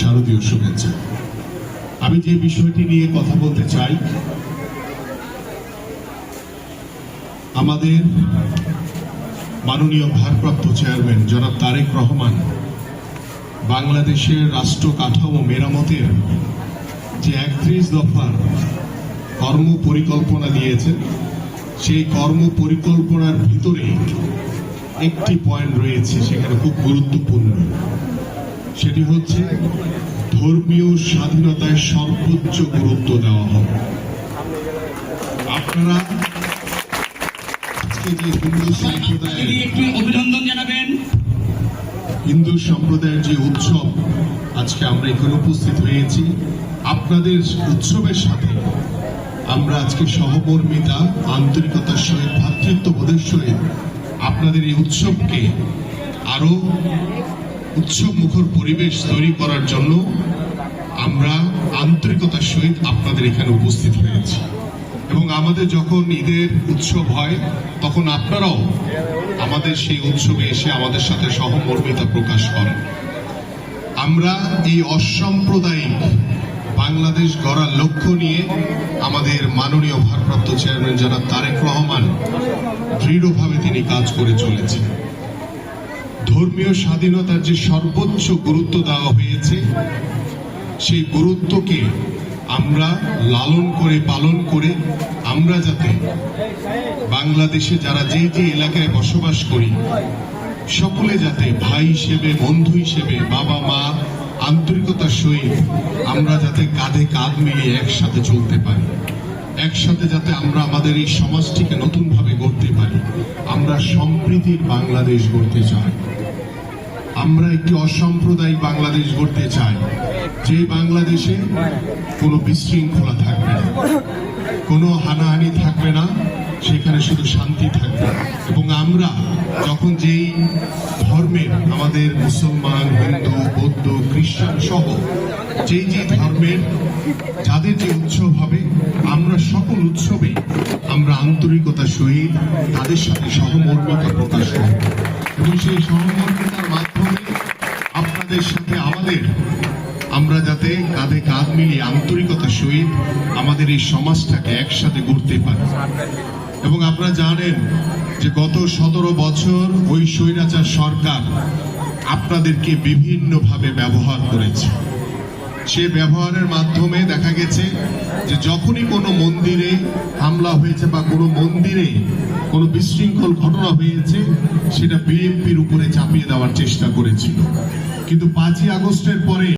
শারদীয় শুভেচ্ছা। আমি যে বিষয়টি নিয়ে কথা বলতে চাই, আমাদের মাননীয় ভারপ্রাপ্ত চেয়ারম্যান জনাব তারেক রহমান বাংলাদেশের রাষ্ট্র কাঠামো মেরামতের যে একত্রিশ দফার কর্ম পরিকল্পনা দিয়েছেন সেই কর্ম পরিকল্পনার ভিতরে একটি পয়েন্ট রয়েছে, সেখানে খুব গুরুত্বপূর্ণ। সেটি হচ্ছে ধর্মীয় স্বাধীনতায় সর্বোচ্চ গুরুত্ব দেওয়া হবে আপনারা আজকে যে হিন্দু সম্প্রদায়ের অভিনন্দন জানাবেন। হিন্দু সম্প্রদায়ের যে উৎসব আজকে আমরা এখানে উপস্থিত হয়েছি। আপনাদের উৎসবের সাথে আমরা আজকে সহকর্মিতা আন্তরিকতার সহিত ভ্রাতৃত্ববোধের সহিত আপনাদের এই উৎসবকে আরও উৎসব মুখর পরিবেশ তৈরি করার জন্য আমরা আন্তরিকতার সহিত আপনাদের এখানে উপস্থিত হয়েছি। এবং আমাদের যখন ঈদের উৎসব হয়, তখন আপনারাও আমাদের সেই উৎসবে এসে আমাদের সাথে সহমর্মিতা প্রকাশ করেন। আমরা এই অসাম্প্রদায়িক বাংলাদেশ গড়ার লক্ষ্য নিয়ে আমাদের মাননীয় ভারপ্রাপ্ত চেয়ারম্যান যারা তারেক রহমান দৃঢ়ভাবে তিনি কাজ করে চলেছেন। ধর্মীয় স্বাধীনতার যে সর্বোচ্চ গুরুত্ব দেওয়া হয়েছে, সেই গুরুত্বকে আমরা লালন করে, পালন করে আমরা যাতে বাংলাদেশে যারা যে যে এলাকায় বসবাস করি, সকলে যাতে ভাই হিসেবে, বন্ধু হিসেবে, বাবা, মা, আন্তরিকতার সহিত আমরা যাতে কাঁধে কাঁধ মিলিয়ে একসাথে চলতে পারি। একসাথে যাতে আমরা আমাদের এই সমাজটিকে নতুনভাবে সম্প্রীতির বাংলাদেশ গড়তে চাই আমরা একটি অসাম্প্রদায়িক বাংলাদেশ গড়তে চাই। যে বাংলাদেশে কোনো বিশৃঙ্খলা থাকবে না, কোনো হানাহানি থাকবে না, সেখানে শুধু শান্তি থাকবে। এবং আমরা যখন যেই ধর্মের আমাদের মুসলমান, হিন্দু, বৌদ্ধ, খ্রিস্টান সহ যেই যে ধর্মের যাদের যে উৎসব হবে, আমরা সকল উৎসবে আমরা আন্তরিকতার সহিত তাদের সাথে সহমর্মিতা প্রকাশ করব এবং সেই সহমর্মিতার মাধ্যমে আপনাদের সাথে আমাদের, আমরা যাতে কাঁধে কাঁধ মিলিয়ে আন্তরিকতার সহিত আমাদের এই সমাজটাকে একসাথে গড়তে পারি। এবং আপনারা জানেন যে গত সতেরো বছর ওই স্বৈরাচার সরকার আপনাদেরকে বিভিন্নভাবে ব্যবহার করেছে। সে ব্যবহারের মাধ্যমে দেখা গেছে যে যখনই কোনো মন্দিরে হামলা হয়েছে বা কোনো মন্দিরে কোনো বিশৃঙ্খল ঘটনা হয়েছে, সেটা বিএনপির উপরে চাপিয়ে দেওয়ার চেষ্টা করেছিল। কিন্তু পাঁচই আগস্টের পরে